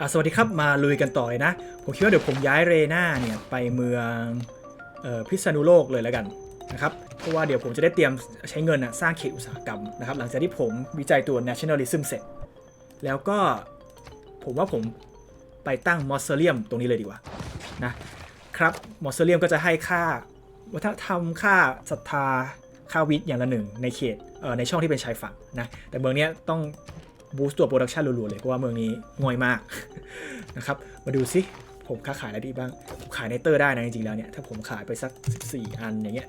อะสวัสดีครับมาลุยกันต่อเลยนะ ผมคิดว่าเดี๋ยวผมย้ายเรน่าเนี่ยไปเมืองออพิษณุโลกเลยแล้วกันนะครับเพราะว่าเดี๋ยวผมจะได้เตรียมใช้เงินอะสร้างเขตอุตสาหกรรมนะครับหลังจากที่ผมวิจัยตัว nationalism เสร็จ แล้วก็ผมว่าผมไปตั้งมอสเซเลียมตรงนี้เลยดีกว่านะครับมอสเซเลียมก็จะให้ค่าวัฒนธรรมค่าศรัทธาค่าวิทย์อย่างละหนึ่งในเขตเในช่องที่เป็นชายฝั่งนะแต่เมืองเนี้ยต้อง บูสต์ตัวโปรดักชันรัวๆเลย เพราะว่าเมืองนี้ง่อยมากนะครับ มาดูซิผมค้าขายอะไรดีบ้าง ขายในเตอร์ได้นะจริงๆแล้วเนี่ย ถ้าผมขายไปสัก 14 อันอย่างเงี้ย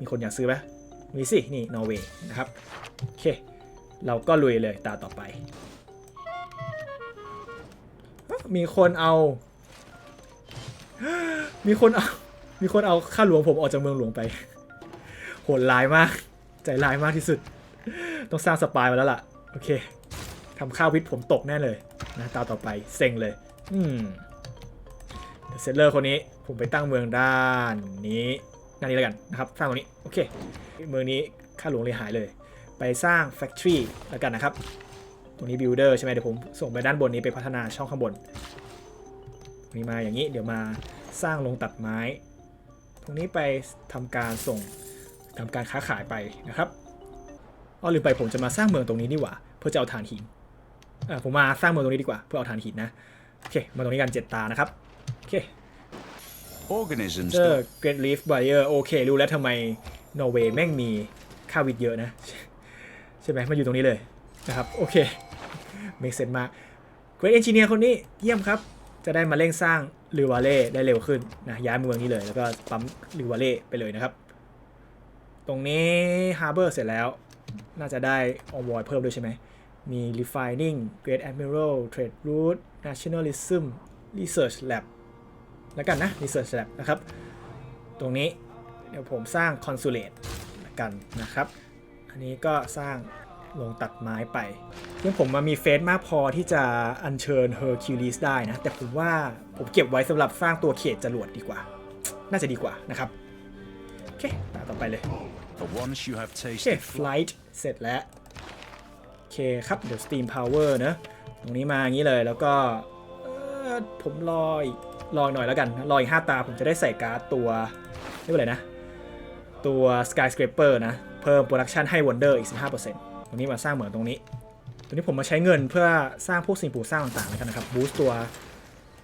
มีคนอยากซื้อไหมมีสิ นี่นอร์เวย์นะครับ โอเค เราก็ลุยเลยตาต่อไป มีคนเอา มีคนเอา มีคนเอาข้าหลวงผมออกจากเมืองหลวงไป โหดร้ายมาก ใจร้ายมากที่สุด ต้องสร้างสปายมาแล้วล่ะ โอเค ทำข้าววิทย์ผมตกแน่เลยนะตาต่อไปเซ็งเลย อืมเซตเลอร์คนนี้ผมไปตั้งเมืองด้านนี้ด้านนี้แล้วกันนะครับสร้างตรงนี้โอเคเมืองนี้ค่าหลวงเลยหายเลย ไปสร้างแฟคทอรี่แล้วกันนะครับ ตรงนี้บิลเดอร์ใช่ไหมเดี๋ยวผมส่งไปด้านบนนี้ไปพัฒนาช่องข้างบนตรงนี้มาอย่างนี้เดี๋ยวมาสร้างโรงตัดไม้ ตรงนี้ไปทำการส่งทำการค้าขายไปนะครับอ๋อลืมไปผมจะมาสร้างเมืองตรงนี้นี่หว่า เพื่อจะเอาถ่านหิน ผมมาสร้างเมืองตรงนี้ดีกว่าเพื่อเอาถ่านหินนะโอเคมาตรงนี้กันเจ็ดตานะครับโอเค Organisms เจอ Great Leaf Barrier โอเครู้แล้วทำไมนอร์เวย์แม่งมีค่าวิทย์เยอะนะ ใช่ไหมมาอยู่ตรงนี้เลยนะครับ โอเค make sense มาก Great Engineer คนนี้เยี่ยมครับ จะได้มาเร่งสร้างลิวาเล่ได้เร็วขึ้นนะย้ายเมืองนี้เลยแล้วก็ปั๊มลิวาเล่ไปเลยนะครับ ตรงนี้ Harbor เสร็จแล้ว น่าจะได้ Envoy เพิ่มด้วยใช่ไหม มี Refining Great Admiral Trade Route Nationalism Research Lab แล้วกันนะ Research Lab นะครับ ตรงนี้เดี๋ยวผมสร้าง Consulate แล้วกันนะครับ อันนี้ก็สร้างลงตัดไม้ไปซึ่งผมมามีเฟสมากพอที่จะอัญเชิญ Hercules ได้นะ แต่ผมว่าผมเก็บไว้สำหรับสร้างตัวเขตจรวดดีกว่า น่าจะดีกว่านะครับ โอเคตามต่อไปเลย for once you have โอเค tasted flight เสร็จแล้วโอ เคครับ เดี๋ยว steam power เนอะตรงนี้มาอย่างนี้เลยแล้วก็เอ่อผมรออีกรออีกหน่อยแล้วกัน รออีก 5 ตาผมจะได้ใส่การ์ดตัวเรียกว่าอะไรนะ ตัว skyscraper นะ เพิ่ม production ให้ wonder อีก 15%ตรงนี้มาสร้างเหมือนตรงนี้ ตรงนี้ผมมาใช้เงินเพื่อสร้างพวกสิ่งปลูกสร้างต่างๆแล้วกันนะครับ boost ตัว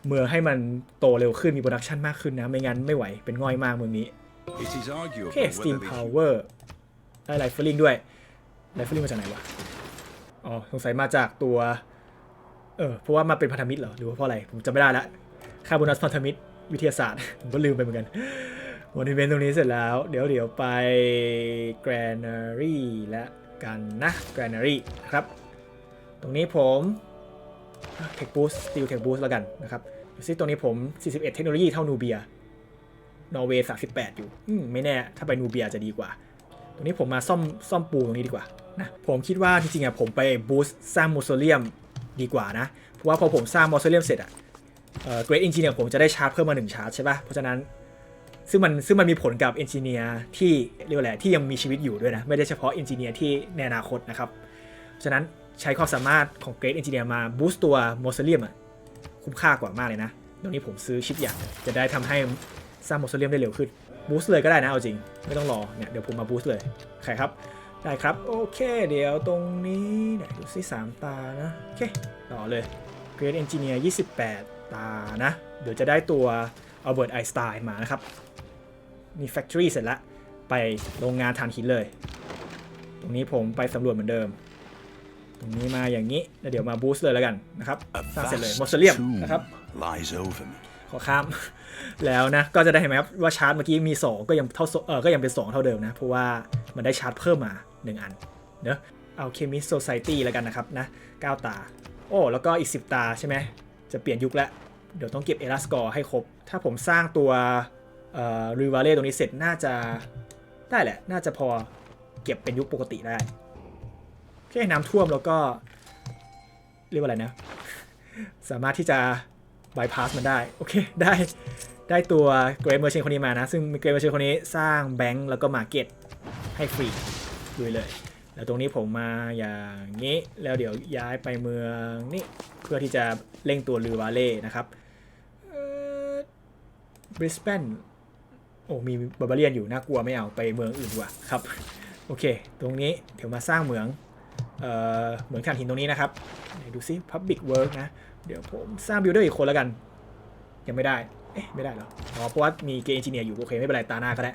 เมืองให้มันโตเร็วขึ้นมี production มากขึ้นนะ ไม่งั้นไม่ไหว เป็นง่อยมากเมืองนี้ it is โอ arguable เค whether Steam they Power ได้ไลฟ์ลิงด้วยไลฟ์ลิงมาจากไหนวะ อ๋อสงสัยมาจากตัว เออเพราะว่ามาเป็นพันธมิตรเหรอหรือว่าเพราะอะไรผมจำไม่ได้ละค่าโบนัสพันธมิตรวิทยาศาสตร์ ผมก็ลืมไปเหมือนกันวันอีเวนต์ตรงนี้เสร็จแล้ว เดี๋ยวเดี๋ยวไป Granary และกันนะ Granary นะครับ ตรงนี้ผม Tech Boost Steel Tech Boost แล้วกันนะครับดูซิตรงนี้ผม 41 เทคโนโลยีเท่านูเบีย นอร์เวย์38 อยู่ อืม ไม่แน่ ถ้าไปนูเบียจะดีกว่า ตรงนี้ผมมาซ่อมซ่อมปูตรงนี้ดีกว่า นะผมคิดว่าจริงๆอะผมไปบูสต์สร้างมอสโซเลียมดีกว่านะ เพราะว่าพอผมสร้างมอสโซเลียมเสร็จอะเอ่อ Great Engineer ผมจะได้ชาร์จเพิ่มมา1ชาร์จใช่ปะ่ะเพราะฉะนั้นซึ่งมันซึ่งมันมีผลกับเอนจิเนียร์ที่เรียกว่าอะไรที่ยังมีชีวิตอยู่ด้วยนะ ไม่ได้เฉพาะเอนจิเนียร์ที่ในอนาคตนะครับเพราะฉะนั้นใช้ความสามารถของ Great Engineer มาบูสต์ตัวมอสโซเลียมอะคุ้มค่ากว่ามากเลยนะตรงนี้ผมซื้อชิปอย่างจะได้ทำให้สร้างมอสโซเลียมได้เร็วขึ้นบูสต์เลยก็ได้นะเอาจริง ไม่ต้องรอเนี่ยเดี๋ยวผมมาบูสต์เลยใครครับ ได้ครับ โอเค เดี๋ยวตรงนี้ไหนดูซิสามตานะ โอเค ต่อเลย Great Engineer 28 ตานะ เดี๋ยวจะได้ตัว Albert Einstein มานะครับมี Factory เสร็จแล้ว ไปโรงงานถ่านหินเลย ตรงนี้ผมไปสำรวจเหมือนเดิม ตรงนี้มาอย่างนี้แล้วเดี๋ยวมาบูสต์เลยแล้วกันนะครับ a สร้างเสร็จเลย vast มอสเลียม tomb นะครับ lies over me ขอข้าม แล้วนะก็จะได้เห็นไหมครับว่าชาร์จเมื่อกี้มี 2 ก็ยังเท่าเออก็ยังเป็น 2 เท่าเดิมนะ เพราะว่ามันได้ชาร์จเพิ่มมา 1 อันเนอะเอาเคมิสโซไซตี้แล้วกันนะครับนะ9ตา โอ้แล้วก็อีก 10 ตาใช่ไหมจะเปลี่ยนยุคแล้ว เดี๋ยวต้องเก็บเอลัสกอร์ให้ครบ ถ้าผมสร้างตัวเอ่อรีวาเล่ตรงนี้เสร็จน่าจะได้แหละ น่าจะพอเก็บเป็นยุคปกติได้แค่น้ำท่วมแล้วก็เรียกว่าอะไรนะ สามารถที่จะ บายพาสมันได้ โอเค ได้ได้ตัวเกร t เมอร์เชนคนนี้มานะ ซึ่งเกร t เมอร์เชนคนนี้สร้างแบงก์แล้วก็มาเก็ตให้ฟรีด้วยเลย แล้วตรงนี้ผมมาอย่างนี้ แล้วเดี๋ยวย้ายไปเมืองนี่เพื่อที่จะเร่งตัวลือวาเล่นะครับบริสเบนโอ้มีบาบาเลียนอยู่น่ากลัวไม่เอาไปเมืองอื่นดีกว่าครับโอเค ตรงนี้เดี๋ยวมาสร้างเหมืองเอ่อเหมืองถ่านหินตรงนี้นะครับดูซิ Public Work นะ เดี๋ยวผมสร้างบิลดเดอร์อีกคนแล้วกัน ยังไม่ได้ เอ๊ะ ไม่ได้เหรอ อ๋อ เพราะว่ามีเกมเอนจิเนียร์อยู่ โอเค ไม่เป็นไร ตาหน้าก็ได้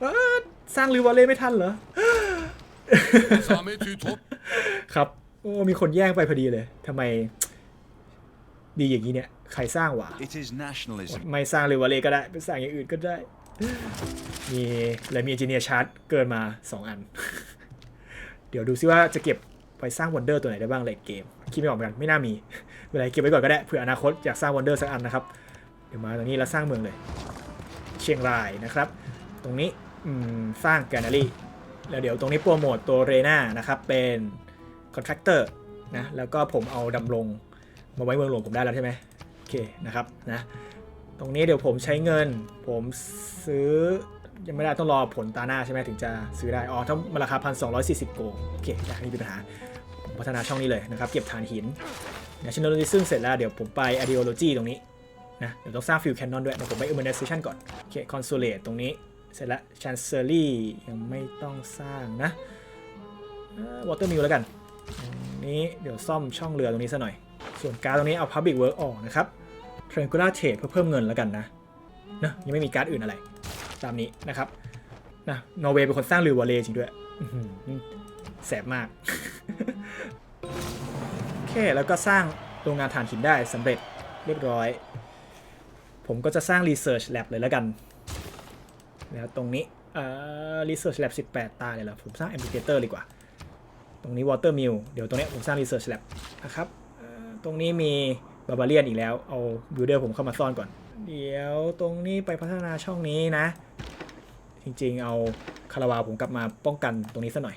เอ้อสร้างริวอลเล่ไม่ทันเหรอ Zahmet top. ครับ โอ้ มีคนแย่งไปพอดีเลย ทำไมดีอย่างนี้เนี่ย ใครสร้างวะ It is nationalism. ไม่สร้างริวอลเล่ก็ได้ ไปสร้างอย่างอื่นก็ได้ มีเลยมีเอนจิเนียร์ชาร์จเกินมา 2 อัน เดี๋ยวดูซิว่าจะเก็บ ไปสร้างวันเดอร์ตัวไหนได้บ้างเลดเกม คิดไม่ออกเหมือนกันไม่น่ามีเวลาเก็บไว้ก่อนก็ได้เผื่ออนาคตอยากสร้างวันเดอร์สักอันนะครับเดี๋ยวมาตรงนี้แล้วสร้างเมืองเลย เชียงรายนะครับ ตรงนี้สร้างแกลเลอรี่แล้วเดี๋ยวตรงนี้โปรโมทตัวเรนานะครับเป็นคอนแทคเตอร์นะแล้วก็ผมเอาดำรงมาไว้เมืองหลวงผมได้แล้วใช่ไหมโอเคนะครับนะตรงนี้เดี๋ยวผมใช้เงิน ผมซื้อ ยังไม่ได้ต้องรอผลตาหน้าใช่ไหมถึงจะซื้อได้ อ๋อถ้ามันราคาพันสองโกโอเคได้ไม่มีปัญหาพัฒนาช่องนี้เลยนะครับ เก็บฐานหิน nationalism เสร็จแล้ว เดี๋ยวผมไป ideology ตรงนี้นะเดี๋ยวต้องสร้าง field cannon ด้วยเดี๋ยวผมไป urbanization ก่อน โอเค consulate ตรงนี้ เสร็จแล้ว chancellery ยังไม่ต้องสร้างนะเอ่อ water mill แล้วกันตรงนี้เดี๋ยวซ่อมช่องเรือตรงนี้ซะหน่อย ส่วนการตรงนี้เอา public work ออกนะครับ triangular trade เพื่อเพิ่มเงินแล้วกันนะนะยังไม่มีการ์ดอื่นอะไร ตามนี้นะครับนะนอร์เวย์เป็นคนสร้างเรือวอลเลจริงด้วยแสบมาก โอเค แล้วก็สร้างโรงงานถ่านหินได้สำเร็จเรียบร้อย ผมก็จะสร้าง Research Lab เลยแล้วกัน แล้วตรงนี้เอ่อ Research Lab 18 ตาเลยเหรอผมสร้าง Amphitheater ดีกว่า ตรงนี้ Water Mill เดี๋ยวตรงเนี้ยผมสร้าง Research Lab นะครับตรงนี้มีบาบาเลียนอีกแล้ว เอา Builder ผมเข้ามาซ่อนก่อน เดี๋ยวตรงนี้ไปพัฒนาช่องนี้นะ จริงๆ เอาคาราวาผมกลับมาป้องกันตรงนี้ซะหน่อย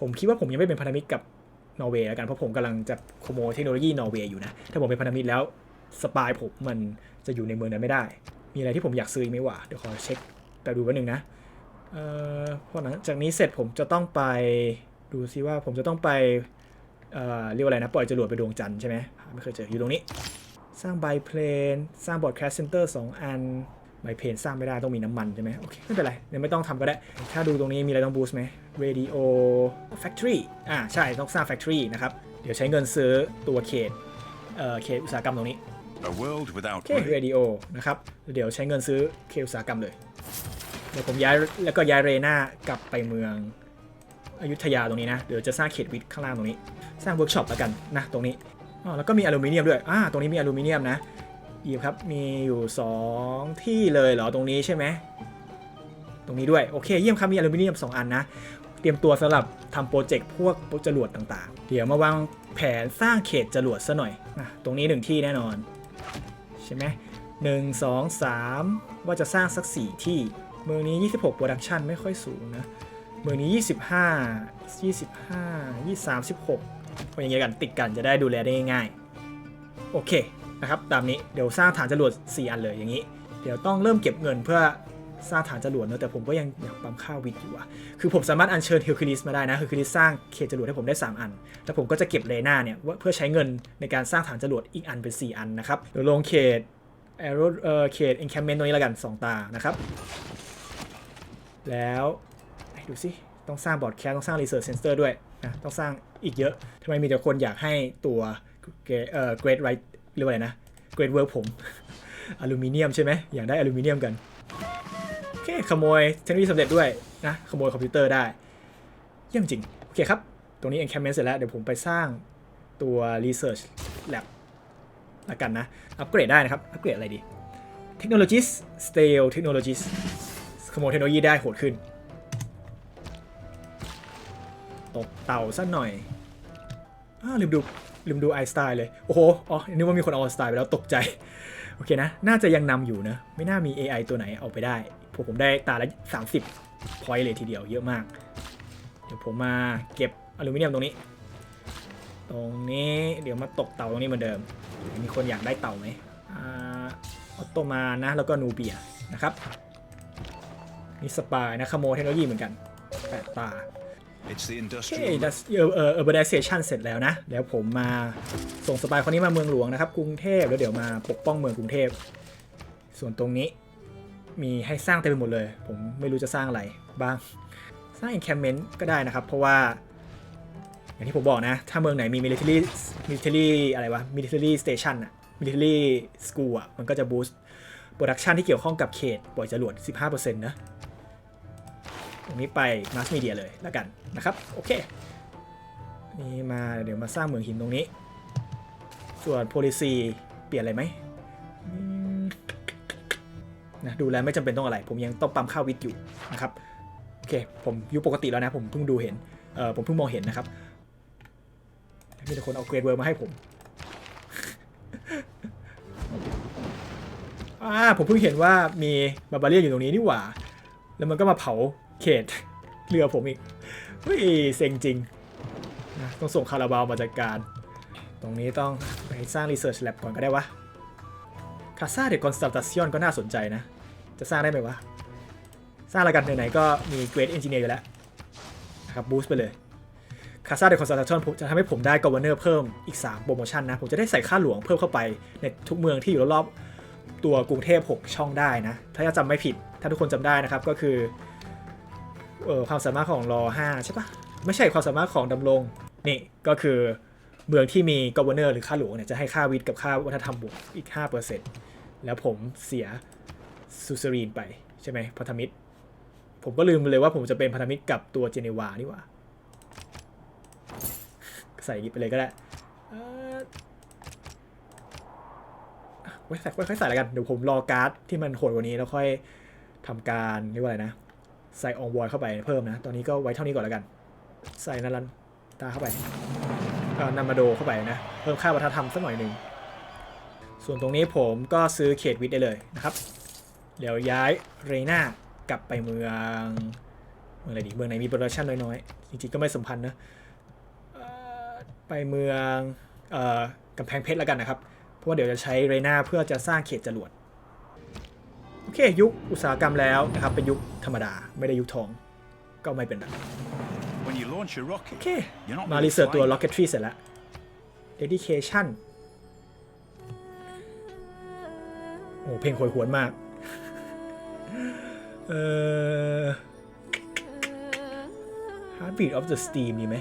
ผมคิดว่าผมยังไม่เป็นพันธมิตรกับนอร์เวย์แล้วกันเพราะผมกำลังจะขโมยเทคโนโลยีนอร์เวย์อยู่นะ ถ้าผมเป็นพันธมิตรแล้วสปายผมมันจะอยู่ในเมืองนั้นไม่ได้ มีอะไรที่ผมอยากซื้ออีกไหมวะเดี๋ยวขอเช็คแต่ดูแป๊บนึงนะเอ่อพอหลังจากนี้เสร็จผมจะต้องไปดูซิว่าผมจะต้องไปเอ่อเรียกว่าอะไรนะปล่อยจรวดไปดวงจันทร์ใช่ไหมไม่เคยเจออยู่ตรงนี้ สร้างไบเพลนสร้างบอร์ดแคสเซนเตอร์สองอันไบเพลนสร้างไม่ได้ต้องมีน้ำมันใช่ไหมโอเคไม่เป็นไรเดี๋ยวไม่ต้องทำก็ได้ ถ้าดูตรงนี้มีอะไรต้องบูสต์ไหม Radio Factory อ่าใช่ต้องสร้าง Factory นะครับ เดี๋ยวใช้เงินซื้อตัวเขตเอ่อเขตอุตสาหกรรมตรงนี้ A world without โอเค money. Radio นะครับเดี๋ยวใช้เงินซื้อเขตอุตสาหกรรมเลยเดี๋ยวผมย้ายแล้วก็ย้ายเรน่ากลับไปเมืองอยุธยาตรงนี้นะเดี๋ยวจะสร้างเขตวิทย์ข้างล่างตรงนี้ สร้างเวิร์กช็อปแล้วกันนะตรงนี้ อ๋อแล้วก็มีอลูมิเนียมด้วยอ่าตรงนี้มีอลูมิเนียมนะอีกครับมีอยู่ 2 ที่เลยเหรอตรงนี้ใช่ไหมตรงนี้ด้วยโอเคเยี่ยมครับมีอลูมิเนียม 2 อันนะ เตรียมตัวสำหรับทำโปรเจกต์พวกจรวดต่างๆ เดี๋ยวมาวางแผนสร้างเขตจรวดซะหน่อยนะตรงนี้หนึ่งที่แน่นอน ใช่ไหมหนึ่งสองสามว่าจะสร้างสัก 4 ที่ เมืองนี้ 26 Production ไม่ค่อยสูงนะ เมืองนี้ 25 25 23 16 ก็อย่างเงี้ยกันติดกันจะได้ดูแลได้ง่ายๆโอเคนะครับตามนี้เดี๋ยวสร้างฐานจรวด4อันเลยอย่างนี้ เดี๋ยวต้องเริ่มเก็บเงินเพื่อสร้างฐานจรวดเนอะแต่ผมก็ยังอยากปั๊มข้าววิทย์อยู่อะคือผมสามารถอัญเชิญเฮลคิลิสมาได้นะเฮลคิลิสสร้างเขตจรวดให้ผมได้ 3 อัน แล้วผมก็จะเก็บเลน่าเนี่ยว่าเพื่อใช้เงินในการสร้างฐานจรวดอีกอันเป็น 4 อันนะครับเดี๋ยวลงเขตแอโรเอ่อเขต encampment ตรงนี้แล้วกัน 2 ตานะครับ แล้วดูสิต้องสร้างบอร์ดแคสต้องสร้าง research center ด้วย นะต้องสร้างอีกเยอะทำไมมีแต่คนอยากให้ตัวเอ่อ great right เรียกว่าอะไรนะ great work ผมอลูมิเนียมใช่ไหมอยากได้อลูมิเนียมกันโอเคขโมยเทคโนโลยีสำเร็จด้วยนะขโมยคอมพิวเตอร์ได้เยี่ยมจริง โอเคครับ ตรงนี้ encampment เสร็จแล้ว เดี๋ยวผมไปสร้างตัว research lab ละกันนะ อัปเกรดได้นะครับ อัปเกรดอะไรดี Technologies Stale Technologies ขโมยเทคโนโลยีได้โหดขึ้น ตกเต่าสักหน่อยอ้าวลืมดูลืมดูไอสไตล์เลย โอ้โห อ๋อ นึกว่ามีคนเอาสไตล์ไปแล้วตกใจ โอเคนะ น่าจะยังนำอยู่นะ ไม่น่ามี AI ตัวไหนเอาไปได้พวกผมได้ตาละ 30 พอยต์เลยทีเดียวเยอะมาก เดี๋ยวผมมาเก็บอลูมิเนียมตรงนี้ ตรงนี้ เดี๋ยวมาตกเต่าตรงนี้เหมือนเดิม มีคนอยากได้เต่าไหมอ่าออโตมานะ แล้วก็นูเบียนะครับ นี่สปายนะขโมยเทคโนโลยีเหมือนกันแปดตา โอเค industrial. ดัสเออเออ urbanization เสร็จแล้วนะแล้วผมมาส่งสปายคนนี้มาเมืองหลวงนะครับ กรุงเทพแล้วเดี๋ยวมาปกป้องเมืองกรุงเทพ ส่วนตรงนี้มีให้สร้างเต็มไปหมดเลย ผมไม่รู้จะสร้างอะไรบ้าง สร้าง encampment ก็ได้นะครับ เพราะว่า อย่างที่ผมบอกนะ ถ้าเมืองไหนมี military military อะไรวะ military station อะ military school อะมันก็จะ boost production ที่เกี่ยวข้องกับเขตปล่อยจรวด 15%นะ ตรงนี้ไป mass media เลยแล้วกัน นะครับโอเคนี่มาเดี๋ยวมาสร้างเมืองหินตรงนี้ ส่วน policy เปลี่ยนอะไรไหมนะดูแลไม่จำเป็นต้องอะไร ผมยังต้องปั๊มข้าววิทย์อยู่นะครับโอเคผมยู่ปกติแล้วนะผมเพิ่งดูเห็นเออผมเพิ่งมองเห็นนะครับมีแต่คนเอาเกรดเวอร์มาให้ผมอ่าผมเพิ่งเห็นว่ามีบาบาเรียอยู่ตรงนี้นี่หว่า แล้วมันก็มาเผาเขตเรือผมอีก เฮ้ยเซ็งจริงนะต้องส่งคาราบาวมาจัดการ ตรงนี้ต้องไปสร้าง Research Lab ก่อนก็ได้วะคาซาเดคอนสต a ต i ชันก็น่าสนใจนะ จะสร้างได้ไหมวะ สร้างอะไรกันไหนๆก็มี Great Engineer อยู่แล้วนะครับบูสต์ไปเลยคาซาเดคอนสต a ต i ชันจะทำให้ผมได้ Governor เพิ่มอีก 3 โปรโมชั่นนะ ผมจะได้ใส่ค่าหลวงเพิ่มเข้าไปในทุกเมืองที่อยู่รอบๆตัวกรุงเทพ 6 ช่องได้นะ ถ้าจำไม่ผิด ถ้าทุกคนจำได้นะครับก็คือ เออความสามารถของรอ5ใช่ปะไม่ใช่ความสามารถของดำรงนี่ก็คือเมืองที่มี Governor หรือค่าหลวงเนี่ยจะให้ค่าวิทย์กับค่าวัฒนธรรมบวกอีก 5%แล้วผมเสียซูซ e รีนไปใช่ไหมพันธมิตร ผมก็ลืมเลยว่าผมจะเป็นพันธมิตรกับตัวเจเนวานี่หว่า ใส่ย่างนี้ไปเลยก็ได้ไว้ใส่ไว้ค่อยใส่แล้วกัน เดี๋ยวผมรอการ์ดที่มันโหดกว่านี้แล้วค่อยทำการเรียกว่าอะไรนะ ใส่องวอยเข้าไปเพิ่มนะ ตอนนี้ก็ไว้เท่านี้ก่อนแล้วกัน ใส่นารันตาเข้าไปเอานามาโดเข้าไปนะ เพิ่มค่าวัฒนธรรมสักหน่อยหนึ่ง ส่วนตรงนี้ผมก็ซื้อเขตวิทย์ได้เลยนะครับ เดี๋ยวย้ายเรน่ากลับไปเมืองเมืองอะไรดี เมืองไหนมีโปรดักชันน้อยๆ จริงๆก็ไม่สำคัญนะไปเมืองออกำแพงเพชรแล้วกันนะครับ เพราะว่าเดี๋ยวจะใช้เรน่าเพื่อจะสร้างเขตจรวด โอเค ยุคอุตสาหกรรมแล้วนะครับ เป็นยุคธรรมดาไม่ได้ยุคทอง ก็ไม่เป็นไร When you launch a โอ rocket, เค you're not มา really รีเสิร์ชตัว flying. rocketry เสร็จแล้ว dedication โอ้เพลงโหยหวนมาก เอ่อ heartbeat of the steam มีไหม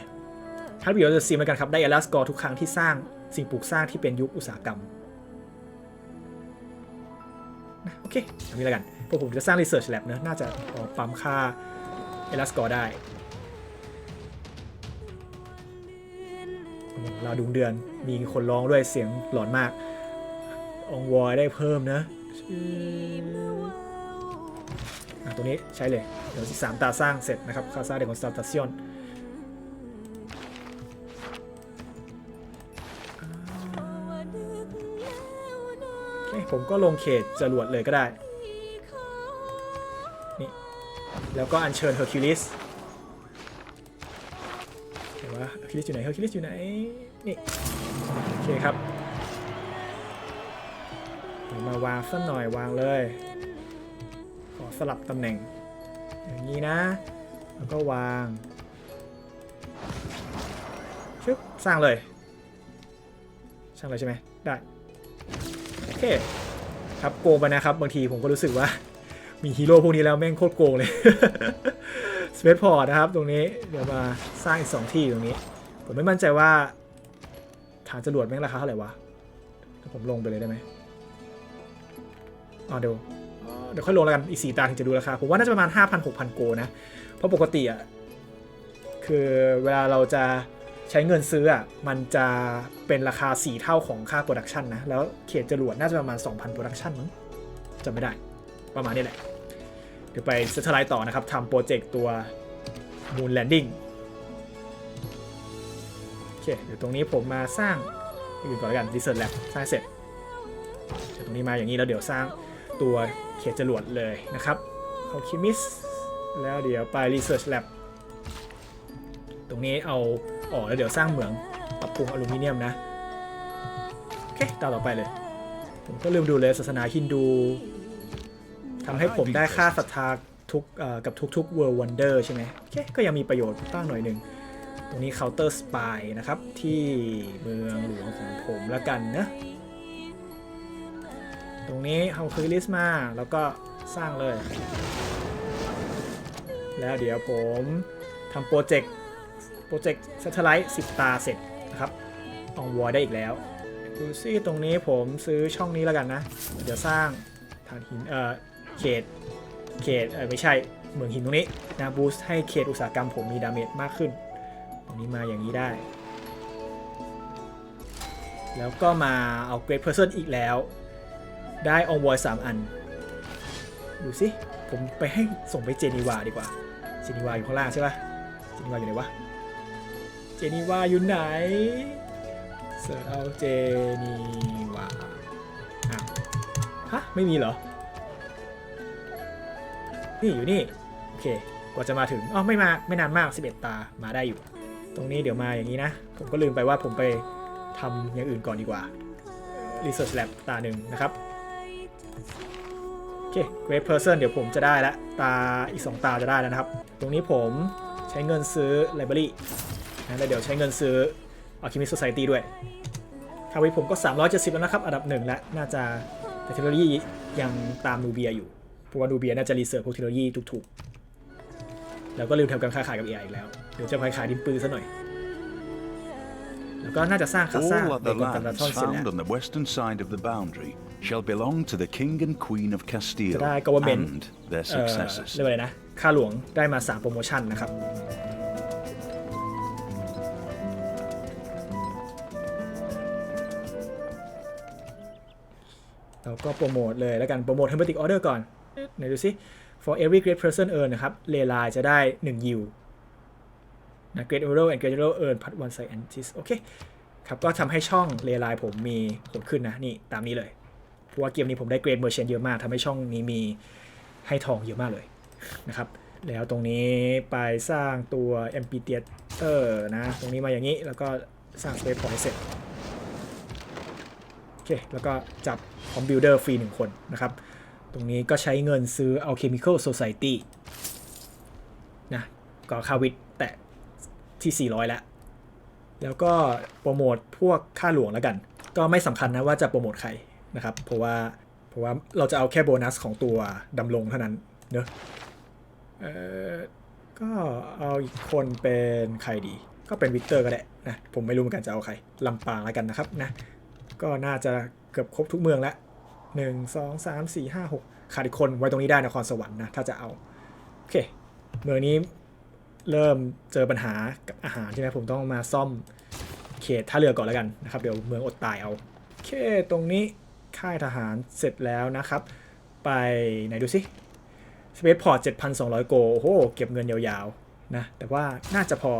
heartbeat of the steam แล้วกันครับได้ Atlas Score ทุกครั้งที่สร้างสิ่งปลูกสร้างที่เป็นยุคอุตสาหกรรม เคอันนี้แล้วกันพราะผมจะสร้าง research lab นะน่าจะพอปั๊มค่า Atlas Score ได้โอ้โหลาดุงเดือนมีคนร้องด้วยเสียงหลอนมาก องวอยได้เพิ่มนะอะตรงนี้ใช้เลย เดี๋ยวสามตาสร้างเสร็จนะครับคาซาเดคอนสตาตาซิออน ผมก็ลงเขตจรวดเลยก็ได้ นี่ แล้วก็อัญเชิญเฮอร์คิวลิสเห็นว่าเฮอร์คิวลิสอยู่ไหนเฮอร์คิวลิสอยู่ไหน นี่ โอเคครับ มาวางสักหน่อยวางเลย ขอสลับตำแหน่ง อย่างนี้นะ แล้วก็วางชึบสร้างเลย สร้างเลยใช่ไหมได้ เคครับโกงไปนะครับ บางทีผมก็รู้สึกว่า มีฮีโร่พวกนี้แล้วแม่งโคตรโกงเลยสเปซพอร์ตนะครับ ตรงนี้เดี๋ยวมาสร้างอีกสองที่ตรงนี้ ผมไม่มั่นใจว่าฐานจรวดแม่งราคาเท่าไหร่วะผมลงไปเลยได้ไหมอ๋อเดี๋ยวเดี๋ยวค่อยลงแล้วกันอีกสี่ตาถึงจะดูราคาผมว่าน่าจะประมาณ 5,000 6,000 โกนะ เพราะปกติอะคือเวลาเราจะ ใช้เงินซื้ออะมันจะเป็นราคา 4 เท่าของค่าโปรดักชันนะ แล้วเขตจรวดน่าจะประมาณ 2,000โปรดักชันมั้งจำไม่ได้ ประมาณนี้แหละ เดี๋ยวไปเซตไลท์ต่อนะครับทำโปรเจกต์ตัว Moon Landing โอเคเดี๋ยวตรงนี้ผมมาสร้างอื่นก่อนแล้วกัน Research Lab สร้างเสร็จเดี๋ยวตรงนี้มาอย่างนี้แล้วเดี๋ยวสร้างตัวเขตจรวดเลยนะครับ Alchemist แล้วเดี๋ยวไป Research Lab รงนี้เอาออกแล้วเดี๋ยวสร้างเหมืองปรับปรุงอลูมิเนียมนะ โอเคต่อต่อไปเลย ผมก็ลืมดูเลยศาสนาฮินดูทำให้ผมได้ค่าศรัทธาทุกกับทุกๆ World Wonder ใช่ไหมโอเคก็ยังมีประโยชน์บ้างหน่อยหนึ่งตรงนี้ Counter Spy นะครับ ที่เมืองหลวงของผมล้วกันนะตรงนี้เอาคือลิสมาแล้วก็สร้างเลย แล้วเดี๋ยวผมทำโปรเจกต์ รเจกต์ Satellite 10 ตาเสร็จนะครับอองวอได้อีกแล้วดูซิตรงนี้ผมซื้อช่องนี้แล้วกันนะ เดี๋ยวสร้างฐานหินเอ่อเขตเขตเออไม่ใช่เหมืองหินตรงนี้นะบูสต์ให้เขตอุตสาหกรรมผมมีดาเมจมากขึ้น ตรงนี้มาอย่างนี้ได้ แล้วก็มาเอา Great Person อีกแล้ว ได้อ n วอยสามอัน ดูสิ ผมไปให้ส่งไปเจนีวาดีกว่า เจนีวาอยู่ข้างล่างใช่ปะเจนีวาอยู่ไหนวะ จนีวาอยู่ไหนเสิร์ชเอาเจนีวาอ้าวฮะ ไม่มีเหรอ นี่อยู่นี่ โอเค กว่าจะมาถึงอ๋อไม่มา ไม่นานมาก 11 ตา มาได้อยู่ ตรงนี้เดี๋ยวมาอย่างนี้นะ ผมก็ลืมไปว่าผมไปทำอย่างอื่นก่อนดีกว่า Research Lab ตาหนึ่งนะครับ โอเค Great Person เดี๋ยวผมจะได้ละ ตาอีก 2 ตาจะได้แล้วนะครับ ตรงนี้ผมใช้เงินซื้อ Library นะแล้วเดี๋ยวใช้เงินซื้อ Alchemist Society ด้วยคาวิผมก็ 370 แล้วนะครับ อันดับหนึ่งแล้วน่าจะแต่เทคโนโลยียังตามนูเบียอยู่ เพราะว่านูเบียน่าจะรีเสิร์ชพวกเทคโนโลยีถูกๆ แล้วก็ลืมทำการค้าขายกับ AI อีกแล้ว เดี๋ยวจะไปขายดินปืนซะหน่อย แล้วก็น่าจะสร้างคาซ่า All ใน other กองกำลัง lands ท่อนเสร็จ found แล้ว on the western side of the boundary shall belong to the King and Queen of Castile จะได้ government and their เอ่อ successors. เรียกว่าอะไรนะค่าหลวงได้มา 3 โปรโมชั่นนะครับ เราก็โปรโมทเลยแล้วกันโปรโมท Hermetic Order ก่อนไหนดูสิ for every great person earn นะครับ เลลาจะได้1 yield นะ great emerald and great emerald earn part one scientist โอเค ครับ ก็ทำให้ช่องเลลาผมมีผลขึ้นนะ นี่ ตามนี้เลย เพราะว่าเกมนี้ผมได้เกรดเมอร์เชนเยอะมากทำให้ช่องนี้มีให้ทองเยอะมากเลยนะครับ แล้วตรงนี้ไปสร้างตัว MP Theater นะ ตรงนี้มาอย่างนี้ แล้วก็สร้าง Space Point เสร็จ อเคแล้วก็จับคอมบิวเดอร์ฟรีหนึ่งคนนะครับ ตรงนี้ก็ใช้เงินซื้อ Alchemical Society นะก็คาวิดแตะที่ 400 แล้ว แล้วก็โปรโมทพวกค่าหลวงแล้วกัน ก็ไม่สำคัญนะว่าจะโปรโมทใครนะครับ เพราะว่าเพราะว่าเราจะเอาแค่โบนัสของตัวดำรงเท่านั้นเนอะเออก็เอาอีกคนเป็นใครดี ก็เป็นวิกเตอร์ก็ได้นะ ผมไม่รู้เหมือนกันจะเอาใครลำปางแล้วกันนะครับนะ ก็น่าจะเกือบครบทุกเมืองแล้วหนึ่งสองสามสี่ห้าหกขาดอีกคนไว้ตรงนี้ได้นครสวรรค์นะ ถ้าจะเอา โอเค เมืองนี้เริ่มเจอปัญหากับอาหารใช่ไหมผมต้องมาซ่อมเขตท่าเรือก่อนแล้วกันนะครับ เดี๋ยวเมืองอดตายเอา โอเค ตรงนี้ค่ายทหารเสร็จแล้วนะครับ ไปไหนดูสิสเปซพอร์ต7,200 โกโอ้โห เก็บเงินยาวๆ นะ แต่ว่าน่าจะพอ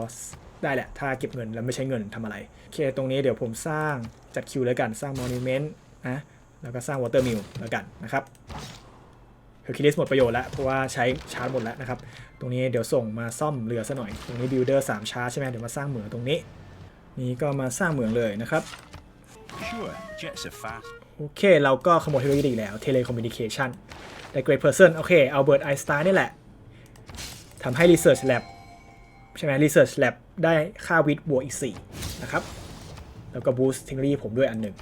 ได้แหละ ถ้าเก็บเงินแล้วไม่ใช้เงินทำอะไร โอเค ตรงนี้เดี๋ยวผมสร้างจัดคิวแล้วกัน สร้างมอนิเมนต์นะ แล้วก็สร้างวอเตอร์มิลแล้วกันนะครับเฮอร์คิลิสหมดประโยชน์แล้ว เพราะว่าใช้ชาร์จหมดแล้วนะครับ ตรงนี้เดี๋ยวส่งมาซ่อมเรือซะหน่อย ตรงนี้บิลเดอร์3ชาร์จใช่ไหมเดี๋ยวมาสร้างเหมืองตรงนี้ นี่ก็มาสร้างเหมืองเลยนะครับ Sure, jets are fast. โอเค เราก็ขโมยเทคโนโลยีอีกแล้วเทเลคอมมิวนิเคชันได้ Great Person โอเคเอาเบิร์ตไอน์สไตน์นี่แหละทำให้ Research Lab ใช่ไหม Research Lab ได้ค่าวิทย์บวกอีก 4 นะครับ แล้วก็บูสต์เทคโนโลยีผมด้วยอันหนึ่ง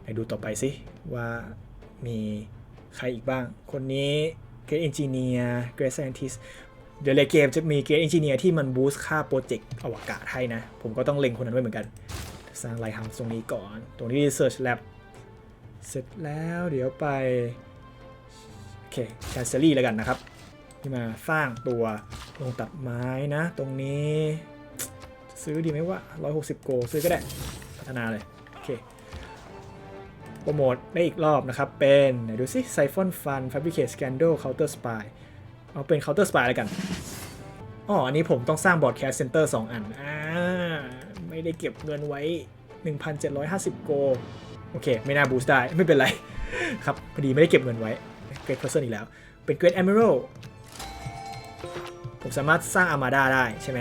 ไหนดูต่อไปสิว่ามีใครอีกบ้าง คนนี้ Great Engineer Great Scientist เดี๋ยวในเกมจะมี Great Engineer ที่มันบูสต์ค่าโปรเจกต์อวกาศให้นะ ผมก็ต้องเล็งคนนั้นไว้เหมือนกัน สร้างไลท์เฮาส์ตรงนี้ก่อน ตรงนี้ Research Lab เสร็จแล้วเดี๋ยวไป โอเคแคนเซลลี่แล้วกันนะครับ ที่มาสร้างตัวลงตัดไม้นะ ตรงนี้ซื้อดีไหมวะ160 โก ซื้อก็ได้ พัฒนาเลย โอเค โปรโมทได้อีกรอบนะครับ เป็นไหนดูสิไซฟอนฟัน Fabricate Scandal Counter Spy เอาเป็น Counter Spy แล้วกันอ๋ออันนี้ผมต้องสร้างบอร์ดแคสเซนเตอร์2อันอ่าไม่ได้เก็บเงินไว้ 1,750 โก โอเค ไม่น่าบูสต์ได้ ไม่เป็นไร ครับ พอดีไม่ได้เก็บเงินไว้ Great Person อีกแล้ว เป็น Great Admiral ผมสามารถสร้างอามาดาได้ใช่ไหม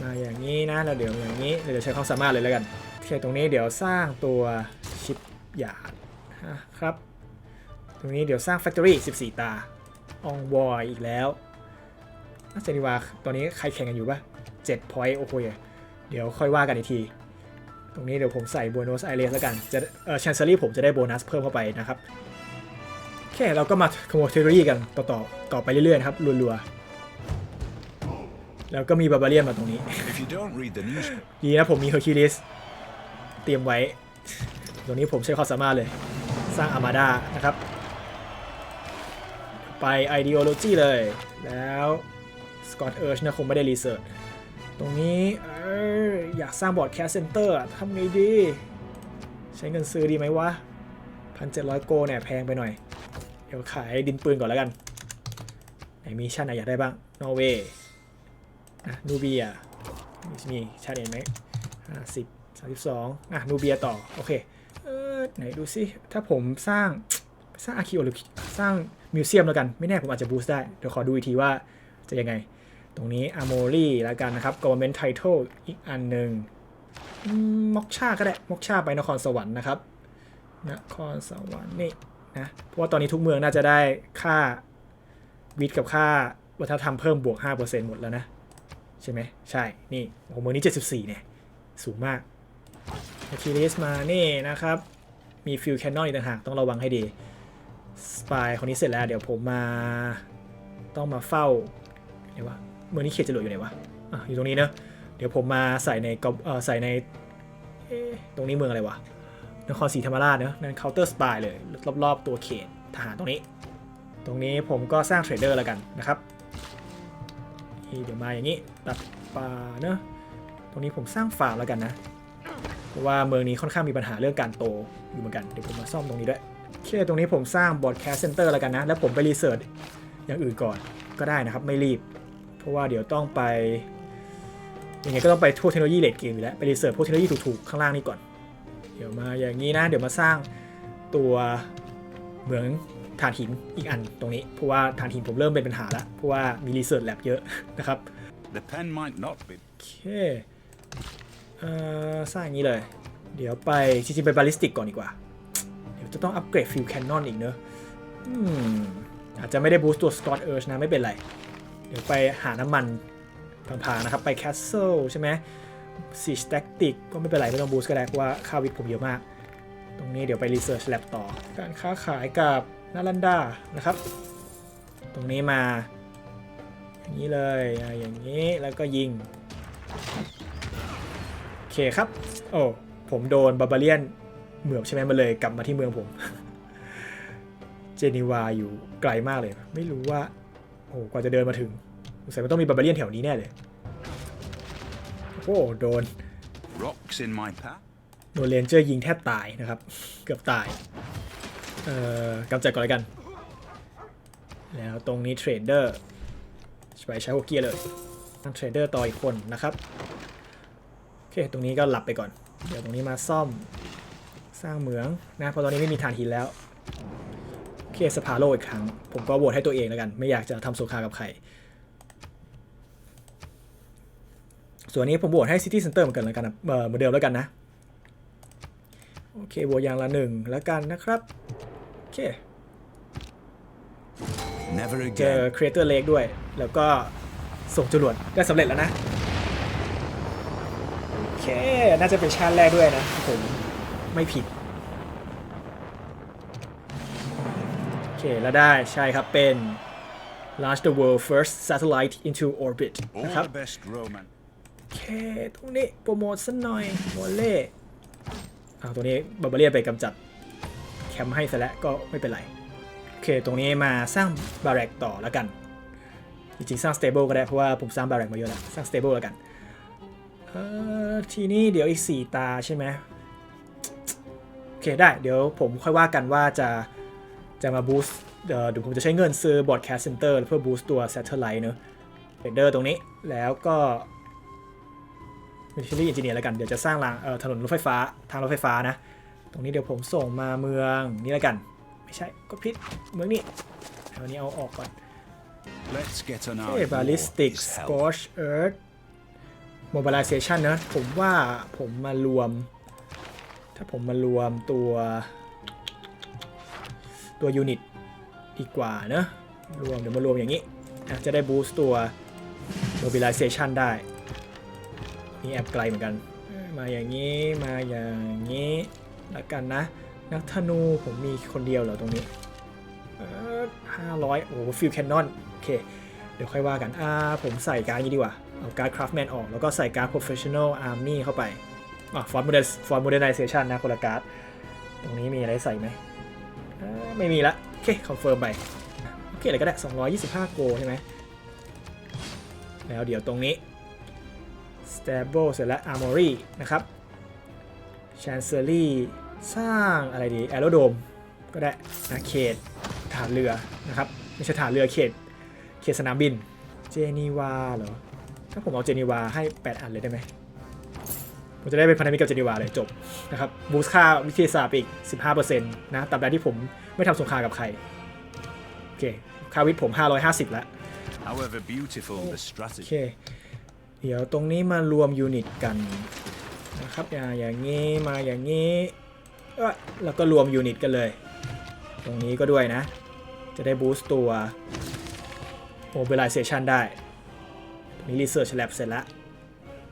มาอย่างนี้นะแล้วเดี๋ยวอย่างนี้เดี๋ยวใช้ความสามารถเลยแล้วกันโอเคตรงนี้เดี๋ยวสร้างตัวชิปหยาดนะครับ ตรงนี้เดี๋ยวสร้าง Factory 14 ตาองวอยอีกแล้วน่าจะดีว่าตอนนี้ใครแข่งกันอยู่ปะ7 point โอ้โหเดี๋ยวค่อยว่ากันอีกที ตรงนี้เดี๋ยวผมใส่ Buenos Aires แล้วกันจะเออ Chancery ผมจะได้โบนัสเพิ่มเข้าไปนะครับ โอเคเราก็มาขโมยเทคโนโลยีกันต่อต่อต่อไปเรื่อยๆนะครับรัวๆแล้วก็มีบาบาเลียนมาตรงนี้ If you don't read the news, ดีนะผมมีเฮอร์คิวลิสเตรียมไว้ ตรงนี้ผมใช้ความสามารถเลย สร้างอามาดานะครับ ไป ideology เลย แล้วสกอตเอิร์ชนะคงไม่ได้รีเสิร์ชตรงนี้เอออยากสร้างบอร์ดแคสเซนเตอร์ทำไงดี ใช้เงินซื้อดีไหมวะ1,700โกเนี่ยแพงไปหน่อยเดี๋ยวขายดินปืนก่อนแล้วกันไหนมีชาติไหนอยากได้บ้างนอร์เวย์นูเบียมีชาติเห็นไหมห้าสิบสามสิบสองอะนูเบียต่อโอเคเออไหนดูสิถ้าผมสร้างสร้างอาร์คิโอหรือสร้างมิวเซียมแล้วกัน ไม่แน่ผมอาจจะบูสต์ได้ เดี๋ยวขอดูอีกทีว่าจะยังไง ตรงนี้อาร์โมรี่แล้วกันนะครับ government title อีกอันหนึ่งม็อกชาก็ได้ม็อกชาไปนครสวรรค์นะครับนครสวรรค์นี่ นะเพราะว่าตอนนี้ทุกเมืองน่าจะได้ค่าวิทย์กับค่าวัฒนธรรมเพิ่มบวก 5%หมดแล้วนะ ใช่ไหมใช่ นี่โอ้โหเมืองนี้ 74 เนี่ย สูงมากอะคิลิสมานี่นะครับ มีฟิลแคนนอนอีกต่างหากต้องระวังให้ดี สปายคนนี้เสร็จแล้ว เดี๋ยวผมมาต้องมาเฝ้าเดี๋ยววะเมืองนี้เขตจรวดอยู่ไหนวะอะอยู่ตรงนี้เนอะเดี๋ยวผมมาใส่ในกอบเอ่อใส่ในตรงนี้เมืองอะไรวะ นครศรีธรรมราชเนอะนั่นเคาน์เตอร์สปายเลย รอบๆตัวเขตทหารตรงนี้ ตรงนี้ผมก็สร้างเทรดเดอร์แล้วกันนะครับเดี๋ยวมาอย่างนี้ตัดป่าเนอะตรงนี้ผมสร้างฟาร์มแล้วกันนะเพราะว่าเมืองนี้ค่อนข้างมีปัญหาเรื่องการโตอยู่เหมือนกันเดี๋ยวผมมาซ่อมตรงนี้ด้วยโอเคตรงนี้ผมสร้างบอร์ดแคสเซนเตอร์แล้วกันนะ แล้วผมไปรีเสิร์ชอย่างอื่นก่อนก็ได้นะครับไม่รีบ เพราะว่าเดี๋ยวต้องไปยังไงก็ต้องไปทั่วเทคโนโลยีเลดเกมอยู่แล้วไปรีเสิร์ชพวกเทคโนโลยีถูกๆข้างล่างนี่ก่อน เดี๋ยวมาอย่างนี้นะ เดี๋ยวมาสร้างตัวเหมืองฐานหินอีกอันตรงนี้ เพราะว่าฐานหินผมเริ่มเป็นปัญหาแล้ว เพราะว่ามีรีเสิร์ชแลบเยอะนะครับ the pen might not be โอเคเอ่อสร้างอย่างนี้เลย เดี๋ยวไปจริงๆไปบาลิสติกก่อนดีกว่า เดี๋ยวจะต้องอัปเกรดฟิลแคนนอนอีกเนอะอืมอาจจะไม่ได้บูสต์ตัวสกอตเอิร์ชนะไม่เป็นไร เดี๋ยวไปหาน้ำมันพางๆนะครับ ไปแคสเซิลใช่ไหม ซีสแต็กติกก็ไม่เป็นไรไม่ต้องบูสก็ได้เพราะว่าค่าวิทย์ผมเยอะมาก ตรงนี้เดี๋ยวไปรีเสิร์ชแลบต่อ การค้าขายกับนารันดานะครับ ตรงนี้มา อย่างนี้เลยอะอย่างนี้แล้วก็ยิง โอเคครับ โอ้ ผมโดนบาบาเลียนเหมือบใช่ไหมมาเลยกลับมาที่เมืองผม เจนีวาอยู่ไกลมากเลย ไม่รู้ว่า โอ้กว่าจะเดินมาถึงสงสัยมันต้องมีบาบาเลียนแถวนี้แน่เลย โอ้โดน rocks in my path. โดนเรนเจอร์ยิงแทบตายนะครับ เกือบตาย เอ่อกำจัดก่อนเลยกัน แล้วตรงนี้เทรดเดอร์ไปใช้หัวเกียร์เลยตั้งเทรดเดอร์ต่ออีกคนนะครับ โอเค ตรงนี้ก็หลับไปก่อน เดี๋ยวตรงนี้มาซ่อมสร้างเหมืองนะเพราะตอนนี้ไม่มีฐานหินแล้ว โอเคสภาโลอีกครั้ง ผมก็โหวตให้ตัวเองแล้วกัน ไม่อยากจะทำสงครามกับใคร ส่วนนี้ผมโหวตให้ City Center เหมือนกันแล้วกันนะเอ่อเหมือนเดิมแล้วกันนะ โอเคโหวตอย่างละหนึ่งแล้วกันนะครับ โอเค Never เจอ again. Creator Lake ด้วย แล้วก็ส่งจรวดได้สำเร็จแล้วนะ โอเค น่าจะเป็นชาติแรกด้วยนะ ผมไม่ผิด โอเค แล้วได้ใช่ครับเป็น launch the world first satellite into orbit All นะครับ the best Roman. โอเค ตรงนี้โปรโมทสักหน่อยโมเล่อาตัวนี้บาบาเรียไปกำจัดแคมป์ให้ซะแล้วก็ไม่เป็นไร โอเค ตรงนี้มาสร้างบาร์แรกต่อแล้วกัน จริงๆ สร้างสเตเบิลก็ได้ เพราะว่าผมสร้างบาร์แรกมาเยอะแล้ว สร้างสเตเบิลแล้วกัน เอ่อ ทีนี้เดี๋ยวอีก 4 ตาใช่ไหมโอเคได้ เดี๋ยวผมค่อยว่ากันว่าจะจะมาบูสต์เดี๋ยวผมจะใช้เงินซื้อบอร์ดแคสเซนเตอร์เพื่อบูสต์ตัว Satellite เนอะเรดเดอร์ตรงนี้แล้วก็ มิชลี่อินจิเนียร์แล้วกัน เดี๋ยวจะสร้างรางเอ่อถนนรถไฟฟ้าทางรถไฟฟ้านะ ตรงนี้เดี๋ยวผมส่งมาเมืองนี่แล้วกัน ไม่ใช่ก็พิษเมืองนี้เอานี้เอาออกก่อน Let's get an เอ้ eye. บาลิสติกสกอชเอิร์ธโมบิล i เซชันนะผมว่าผมมารวม ถ้าผมมารวมตัว ตัวยูนิตดีกว่าเนอะรวมเดี๋ยวมารวมอย่างนี้นะจะได้บูสต์ตัว mobilization ได้ นี่แอบไกลเหมือนกันเอ้ยมาอย่างนี้มาอย่างนี้ละกันนะ นักธนูผมมีคนเดียวเหรอตรงนี้ห้าร้อยโอ้ฟิลแคนนอนโอเค เดี๋ยวค่อยว่ากัน อ่า ผมใส่การ์ดนี้ดีกว่า เอาการ์ดคราฟแมนออก แล้วก็ใส่การ์ด professional army เข้าไปอะฟอนต์โมเดลฟอนต์โมเดลไนเซชันนะคนละการ์ด ตรงนี้มีอะไรใส่ไหมอ่าไม่มีละ โอเค คอนเฟิร์มไป โอเคอะไรก็ได้ 225 โกใช่ไหมแล้วเดี๋ยวตรงนี้ stable เสร็จแล้ว armory นะครับ chancery สร้างอะไรดี aerodrome ก็ได้นะเขตฐานเรือนะครับไม่ใช่ฐานเรือเขตเขตสนามบิน เจนีวาเหรอ ถ้าผมเอาเจนีวาให้ 8 อันเลยได้ไหมผมจะได้เป็นพันธมิตรกับเจนีวาเลยจบนะครับบูสต์ค่าวิทยาศาสตร์ไปอีก 15%นะตราบใดที่ผมไม่ทำสงครามกับใคร โอเคค่าวิทย์ผม 550 แล้ว However beautiful the โอ strategy. เค เดี๋ยวตรงนี้มารวมยูนิตกันนะครับ อย่างอย่างนี้มาอย่างนี้เอ้อแล้วก็รวมยูนิตกันเลย ตรงนี้ก็ด้วยนะ จะได้บูสต์ตัว mobilization ได้ตรงนี้ research lab เสร็จแล้ว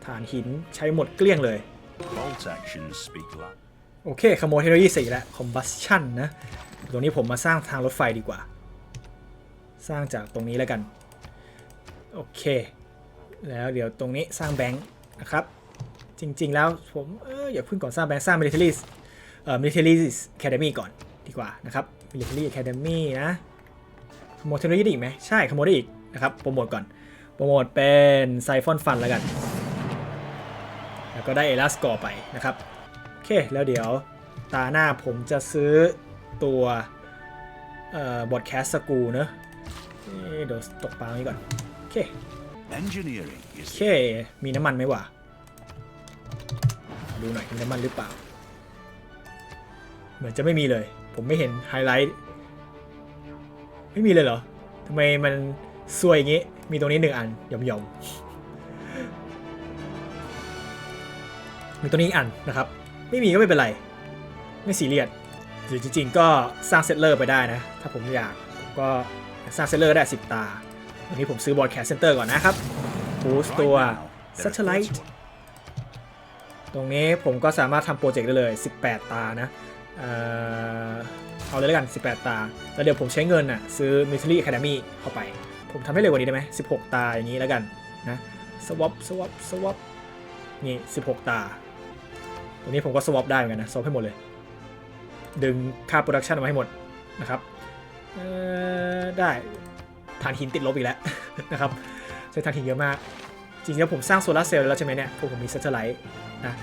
ฐานหินใช้หมดเกลี้ยงเลย Bolt actions speak loud. โอเคขโมยเทคโนโลยีสี่แล้ว combustion นะ ตรงนี้ผมมาสร้างทางรถไฟดีกว่า สร้างจากตรงนี้แล้วกัน โอเค แล้วเดี๋ยวตรงนี้สร้างแบงค์นะครับ จริงๆแล้วผมเอออย่าเพิ่งก่อนสร้างแบงค์สร้าง military เอ่อ military academy ก่อนดีกว่านะครับ military academy นะขโมยเทคโนโลยีได้อีกไหมใช่ขโมยได้อีกนะครับโปรโมทก่อนโปรโมทเป็นไซฟอนฟันแล้วกัน แล้วก็ได้เอลัสกอร์ไปนะครับ โอเค แล้วเดี๋ยวตาหน้าผมจะซื้อตัวเอ่อบอดแคสสกูเนอะเอ๊ะเดี๋ยวตกปลานี้ก่อน โอเค Engineering โอ is เค มีน้ำมันไหมวะ ดูหน่อยมีน้ำมันหรือเปล่า เหมือนจะไม่มีเลย ผมไม่เห็นไฮไลท์ ไม่มีเลยเหรอทำไมมันซวยอย่างงี้ มีตรงนี้หนึ่งอันหย่อมๆมีตัวนี้อีกอันนะครับ ไม่มีก็ไม่เป็นไร ไม่ซีเรียสหรือจริงๆก็สร้างเซตเลอร์ไปได้นะ ถ้าผมอยากผมก็สร้างเซตเลอร์ได้10ตา วันนี้ผมซื้อบอร์ดแคสเซนเตอร์ก่อนนะครับบูสตัว Right now, there are Satellite 31. ตรงนี้ผมก็สามารถทำโปรเจกต์ได้เลย 18 ตานะ เอ่อเอาเลยแล้วกัน 18 ตา แล้วเดี๋ยวผมใช้เงินอะซื้อ Military Academy เข้าไป ผมทำให้เร็วกว่านี้ได้ไหม 16 ตาอย่างนี้แล้วกันนะ swap swap swap นี่ 16 ตา ตรงนี้ผมก็ swap ได้เหมือนกันนะ swap ให้หมดเลย ดึงค่าโปรดักชันมาให้หมดนะครับ เอ่อ ได้ ฐานหินติดลบอีกแล้วนะครับใช้ฐานหินเยอะมาก จริงๆแล้วผมสร้างโซลาร์เซลล์แล้วใช่ไหมเนี่ยพวกผมมีเซตเ l ไลท์นะ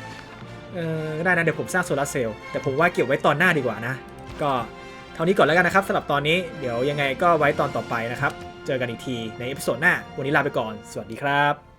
เออได้นะเดี๋ยวผมสร้างโซลาร์เซลล์แต่ผมว่าเก็บไว้ตอนหน้าดีกว่านะ ก็เท่านี้ก่อนแล้วกันนะครับสำหรับตอนนี้เดี๋ยวยังไงก็ไว้ตอนต่อไปนะครับ เจอกันอีกทีในเอพิโซดหน้า วันนี้ลาไปก่อน สวัสดีครับ